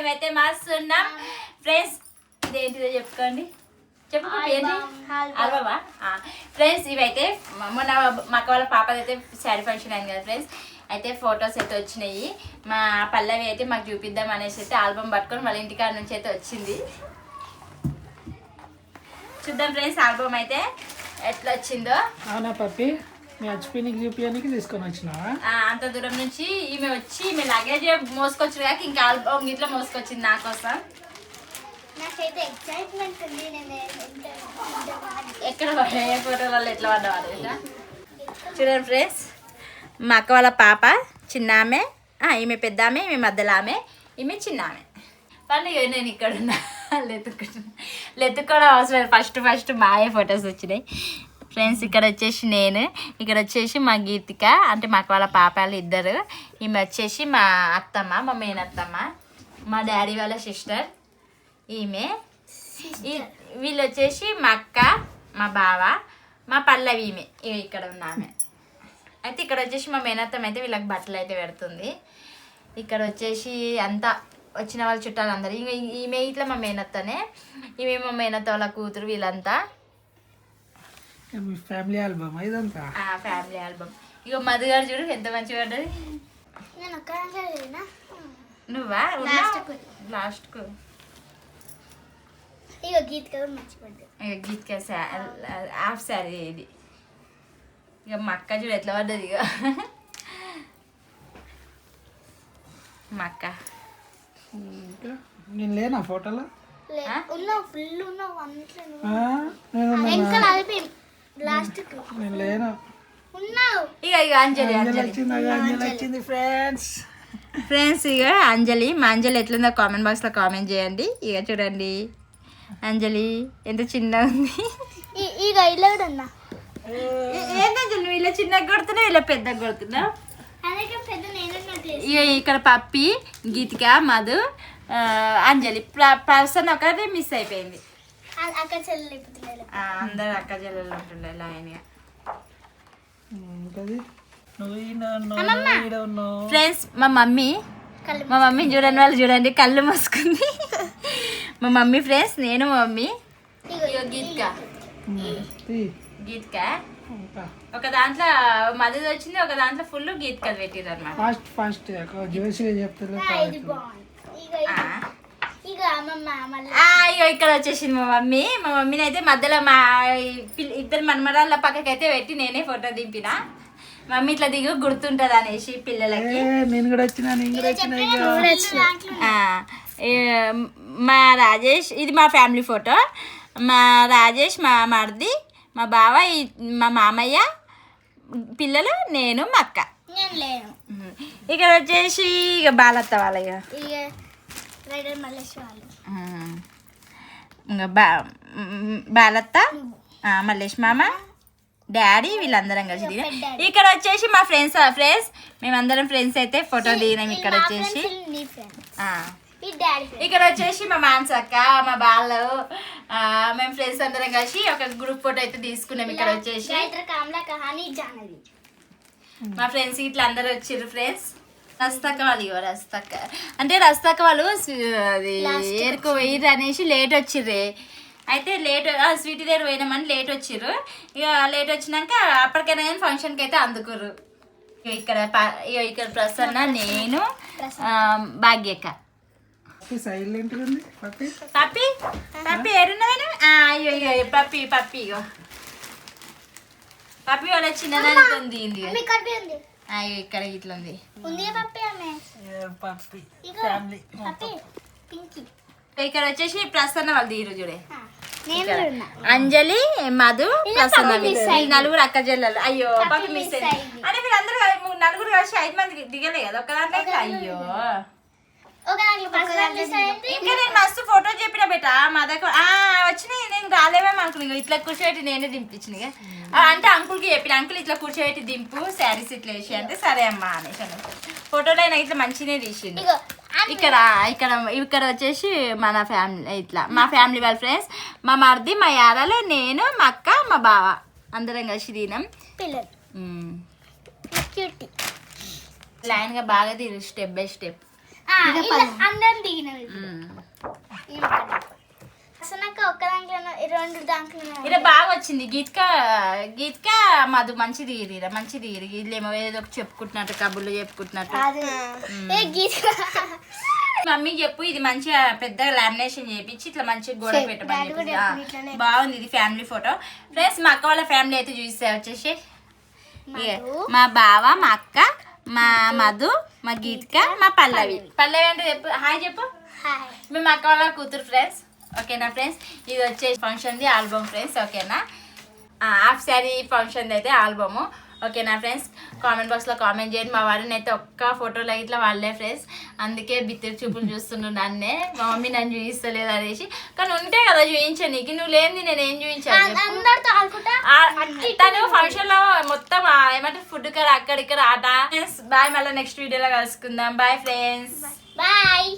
మేమైతే మాస్తున్నాం ఫ్రెండ్స్ ఇదేంటిదో చెప్పుకోండి. చెప్పు పేరు అల్వమా ఫ్రెండ్స్ ఇవైతే మొన్న మా అక్క వాళ్ళ పాపదైతే శారీ ఫంక్షన్ అయింది కదా ఫ్రెండ్స్ అయితే ఫొటోస్ అయితే వచ్చినాయి. మా పల్లవి అయితే మాకు చూపిద్దాం అనేసి అయితే ఆల్బమ్ పట్టుకొని వాళ్ళ ఇంటికాడ నుంచి అయితే వచ్చింది. చూద్దాం ఫ్రెండ్స్ ఆల్బమ్ అయితే ఎట్లా వచ్చిందో. అవునా పప్పి? హెచ్పీనికి చూపించడానికి తీసుకొని వచ్చినావా ఆ, అంత దూరం నుంచి ఈమె వచ్చి ఈమె లగేజ్ మోసుకొచ్చింది కాక ఇంకా ఆల్బమ్ ఇట్లా మోసుకొచ్చింది నా కోసం. నాకైతే ఎక్సైట్మెంట్ ఉంది నేను ఎంత ఎక్కడ ఏ ఫోటోలలో ఎట్లా పడ్డవారు? చూడండి ఫ్రెండ్స్ మా అక్క వాళ్ళ పాప చిన్న ఆమె ఆ, ఈమె పెద్ద ఆమె ఈమె మధ్యలో ఆమె ఈమె చిన్న ఆమె పండుగ నేను ఇక్కడ ఉన్నా లెత్తుకుంటున్నా లెత్తుకోవడం అవసరం లేదు. ఫస్ట్ ఫస్ట్ మాయే ఫొటోస్ వచ్చినాయి. ఫ్రెండ్స్ ఇక్కడ వచ్చేసి నేను. ఇక్కడ వచ్చేసి మా గీతిక అంటే మాకు వాళ్ళ పాపాలు ఇద్దరు. ఈమె వచ్చేసి మా అత్తమ్మ మా మేనత్తమ్మ మా డాడీ వాళ్ళ సిస్టర్ ఈమె. వీళ్ళు వచ్చేసి మా అక్క మా బావ మా పల్లవి ఈమె. ఇక్కడ ఉన్న ఆమె. అయితే ఇక్కడ వచ్చేసి మా మేనత్తం అయితే వీళ్ళకి బట్టలు అయితే పెడుతుంది. ఇక్కడ వచ్చేసి అంతా వచ్చిన వాళ్ళ చుట్టాలు ఈమె ఇట్లా మా మేనత్తనే ఈమె మా మేనత్త వాళ్ళ కూతురు వీళ్ళంతా. మీ ఫ్యామిలీ ఆల్బమ్ ఇదంతా? ఆ ఫ్యామిలీ ఆల్బమ్. ఇక మధు గారు చూడు ఎంత మంచిగా పడ్డది నేను లేనా నువ్వా? Last కు. లాస్ట్కు ఇక గీత్ ఇక గీత్క హాఫ్ శారీ ఇది. ఇక మా అక్క చూడు ఎట్లా పడ్డది ఇక మా అక్క. నేను లేనా ఫోటోలో? నేను లాస్ట్కు నేను లేను. ఉన్నావు. ఇక ఇక అంజలి అంజలి అంజలి. వచ్చింది అగో అంజలి వచ్చింది ఫ్రెండ్స్ ఫ్రెండ్స్ ఇక అంజలి మా అంజలి ఎట్లుందో కామెంట్ బాక్స్లో కామెంట్ చేయండి. ఇక చూడండి. అంజలి ఎంత చిన్నగా ఉంది. ఇక ఇలా కూడా ఏంటంటే నువ్వు ఇలా చిన్నగా కొడుతున్నావు ఇలా పెద్దగా కొడుతున్నావు? ఇక ఇక్కడ పప్పి గీతిక మధు అంజలి ప్ర- పర్సన్ ఒకటి మిస్ అయిపోయింది. అందరు అక్క చెల్లెలు ఉంటుండే ఉన్నావు ఫ్రెండ్స్ మా మమ్మీ. కళ్ళు మా మమ్మీ చూడండి వాళ్ళు చూడండి కళ్ళు మూసుకుంది. మా మమ్మీ ఫ్రెండ్స్ నేను మా మమ్మీ. గీతిక. తీ. గీతిక. ఒక దాంట్లో మధుది వచ్చింది ఒక దాంట్లో ఫుల్ గీతికది పెట్టిరు అనమాట ఫాస్ట్ ఫాస్ట్ జోసిగా చెప్తలే అయ్యో ఇక్కడ వచ్చేసింది మా మమ్మీ. మా మమ్మీని అయితే మధ్యలో మా ఇద్దరు మన్మరాళ్ళ పక్కకైతే పెట్టి నేనే ఫోటో దింపిన. మమ్మీ ఇట్లా దిగు గుర్తుంటది అనేసి పిల్లలకి. మా రాజేష్ ఇది మా ఫ్యామిలీ ఫోటో. మా రాజేష్ మా మరిది మా బావ ఈ- మా మామయ్య పిల్లలు నేను మా అక్క. నేను లేను. ఉమ్. ఇక్కడ వచ్చేసి ఇక బాలత్త వాళ్ళ ఇక రైడర్ మల్లేష్ వాళ్ళు. ఇంకా బా బాలత్త మల్లేష్ మామ డాడీ వీళ్ళందరం కలిసి డాడీ. ఇక్కడ వచ్చేసి మా ఫ్రెండ్స్ ఫ్రెండ్స్ మేమందరం ఫ్రెండ్స్ అయితే ఫోటో దిగినాం ఇక్కడ వచ్చేసి. ఇక్కడ వచ్చేసి మా మాన్సక్క మా బాలు. మేము ఫ్రెండ్స్ అందరం కలిసి ఒక గ్రూప్ ఫోటో అయితే తీసుకున్నాం ఇక్కడ వచ్చేసి. మా ఫ్రెండ్స్ ఇట్లా అందరు వచ్చిర్రు ఫ్రెండ్స్ రస్తక్క వాళ్ళు ఇవ్వ రస్తక్క అంటే రస్తక్క వాళ్ళు అది ఏరుకు పోయిర్రు అనేసి లేట్ వచ్చిర్రే. అయితే లేట్ స్వీట్ దగ్గర పోయినామని లేట్ వచ్చిర్రు. ఇక లేట్ వచ్చినాక అప్పటికైనా కానీ ఫంక్షన్కి అయితే అందుకుర్రు. ఇక ఇక్కడ ఇక్కడ ప్రసన్న నేను ఉంది పప్పి పప్పి? అయ్యో అయ్యో పప్పి పప్పి ఇగో. పప్పి వాళ్ళ చిన్నదానికి ఉంది ఇక్కడ ఇట్లా ఉంది. ఉంది పప్పి ఆమె? ఏ పప్పి. ఇగో ఫ్యామిలీ పప్పి పింకీ. ఇక్కడ వచ్చేసి ప్రసన్న వాళ్ళు తీరు చూడే. అంజలి మధు ప్రసన్న. నలుగురు అక్క చెల్లెలు. అయ్యో పప్పి మిస్ అయింది. అంటే మీరు అందరూ నలుగురు కలిసి ఐదు మంది దిగలే కదా? ఒక దాంట్లో అయ్యో. ఇంకా నేను మస్తు ఫోటో చెప్పిన బేట మా దగ్గర ఆ వచ్చినాయి నేను రాలేమేమో అనుకున్నా ఇట్లా కూర్చోబెట్టి నేనే దింపించిన అంటే అంకుల్కి చెప్పిన. అంకుల్ ఇట్లా కూర్చోబెట్టి దింపు శారీస్ ఇట్లా వేసి అంటే సరే అమ్మా అనేసి. ఫోటోలో అయినా ఇట్లా మంచిగానే తీసిండు. ఇగో ఇక్కడ ఇక్కడ ఇక్కడ వచ్చేసి మన ఫ్యామిలీ ఇట్లా మా ఫ్యామిలీ వాళ్ళ ఫ్రెండ్స్ మా మరిది మా యారాలు నేను మా అక్క మా బావ. అందరం కలిసి తినాం. క్యూటీ లైన్గా బాగా తీరు స్టెప్ బై స్టెప్ అందరం దిగినవి అసలు ఒక్క దాంట్లో రెండు దాంట్లో ఇలా బాగా వచ్చింది గీత్క గీత్క మధు మంచిది ఇరిరా మంచిది ఇరి వీళ్ళేమో ఏదో చెప్పుకుంటున్నట్టు కబుర్లు చెప్పుకుంటున్నట్టు. ఏ గీత మమ్మీ చెప్పు ఇది మంచిగా పెద్దగా లామినేషన్ చేపించి ఇట్లా మంచిగా గోడ పెట్టమని చెప్పి ఆ, బాగుంది ఇది ఫ్యామిలీ ఫోటో. ఫ్రెండ్స్ మా అక్క వాళ్ళ ఫ్యామిలీ అయితే చూస్తే వచ్చేసి. మా బావ మా అక్క మా మధు. మా గీతిక మా పల్లవి. పల్లవి. అంటే చెప్పు. హాయ్ చెప్పు. మేము అక్క వాళ్ళ కూతురు ఫ్రెండ్స్. ఓకేనా ఫ్రెండ్స్? ఇది వచ్చేసి ఫంక్షన్ది ఆల్బమ్ ఫ్రెండ్స్ ఓకేనా? హాఫ్ శారీ ఫంక్షన్ అయితే ఆల్బము ఓకేనా ఫ్రెండ్స్? కామెంట్ బాక్స్లో కామెంట్ చేయండి. మా వాడిని అయితే ఒక్క ఫోటోలో ఇట్లా వాళ్ళే ఫ్రెండ్స్. అందుకే బిత్తిరి చూపులు చూస్తున్నాడు నన్నే. మా మమ్మీ నన్ను చూపిస్తలేదు అనేసి. కానీ ఉంటే కదా చూపించాను నీకు. నువ్వు లేనిది నేను ఏం చూపించాను తను ఫంక్షన్లో మొత్తం ఆ, ఏమంటారు ఫుడ్ కర అక్కడ ఇక్కడ ఆట. బాయ్ మళ్ళీ నెక్స్ట్ వీడియోలో కలుసుకుందాం. Bye friends bye